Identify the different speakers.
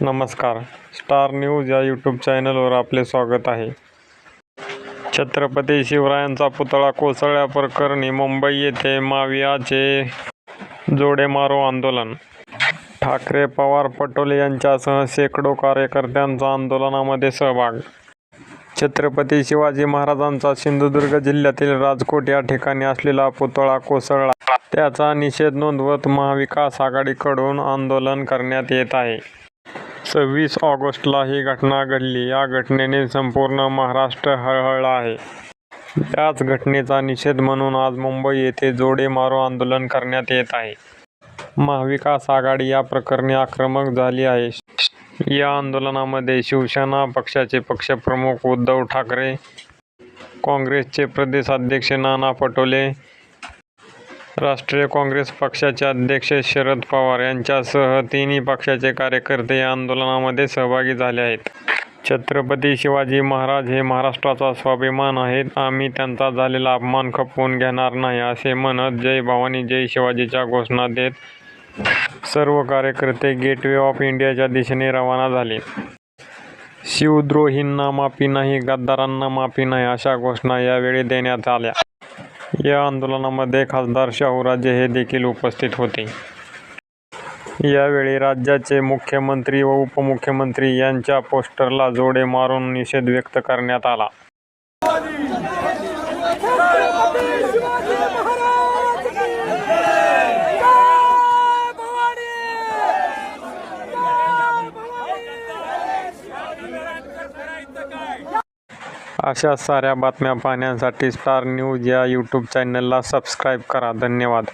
Speaker 1: नमस्कार. Star News या YouTube चॅनलवर आपले स्वागत आहे. छत्रपती शिवरायांचा पुतळा कोसळल्याप्रकरणी मुंबई येथे मावियाचे जोडे मारो आंदोलन. ठाकरे पवार पटोले यांच्यासह शेकडो कार्यकर्त्यांचा आंदोलनामध्ये सहभाग. छत्रपती शिवाजी महाराजांचा सिंधुदुर्ग जिल्ह्यातील राजकोट या ठिकाणी असलेला पुतळा कोसळला. त्याचा निषेध नोंदवत महाविकास आघाडीकडून आंदोलन करण्यात येत आहे. सव्वीस ऑगस्टला ही घटना घडली. या घटनेने संपूर्ण महाराष्ट्र हळहळला आहे. याच घटनेचा निषेध म्हणून आज मुंबई येथे जोडे मारो आंदोलन करण्यात येत आहे. महाविकास आघाडी या प्रकरणी आक्रमक झाली आहे. या आंदोलनामध्ये शिवसेना पक्षाचे पक्षप्रमुख उद्धव ठाकरे काँग्रेसचे प्रदेशाध्यक्ष नाना पटोले राष्ट्रीय काँग्रेस पक्षाचे अध्यक्ष शरद पवार यांच्यासह तिन्ही पक्षाचे कार्यकर्ते या आंदोलनामध्ये सहभागी झाले आहेत. छत्रपती शिवाजी महाराज हे महाराष्ट्राचा स्वाभिमान आहेत. आम्ही त्यांचा झालेला अपमान खपवून घेणार नाही असे म्हणत जय भवानी जय शिवाजीच्या घोषणा देत सर्व कार्यकर्ते गेटवे ऑफ इंडियाच्या दिशेने रवाना झाले. शिवद्रोहींना माफी नाही गद्दारांना माफी नाही अशा घोषणा यावेळी देण्यात आल्या. या आंदोलनामध्ये खासदार शाहूराजे हे देखील उपस्थित होते. यावेळी राज्याचे मुख्यमंत्री व उपमुख्यमंत्री यांच्या पोस्टरला जोडे मारून निषेध व्यक्त करण्यात आला
Speaker 2: छत्रपती शिवाजी महाराज की जय भवानी जय भवानी
Speaker 1: अशा साऱ्या बातम्या पाहण्यासाठी स्टार न्यूज या यूट्यूब चॅनलला सबस्क्राईब करा. धन्यवाद.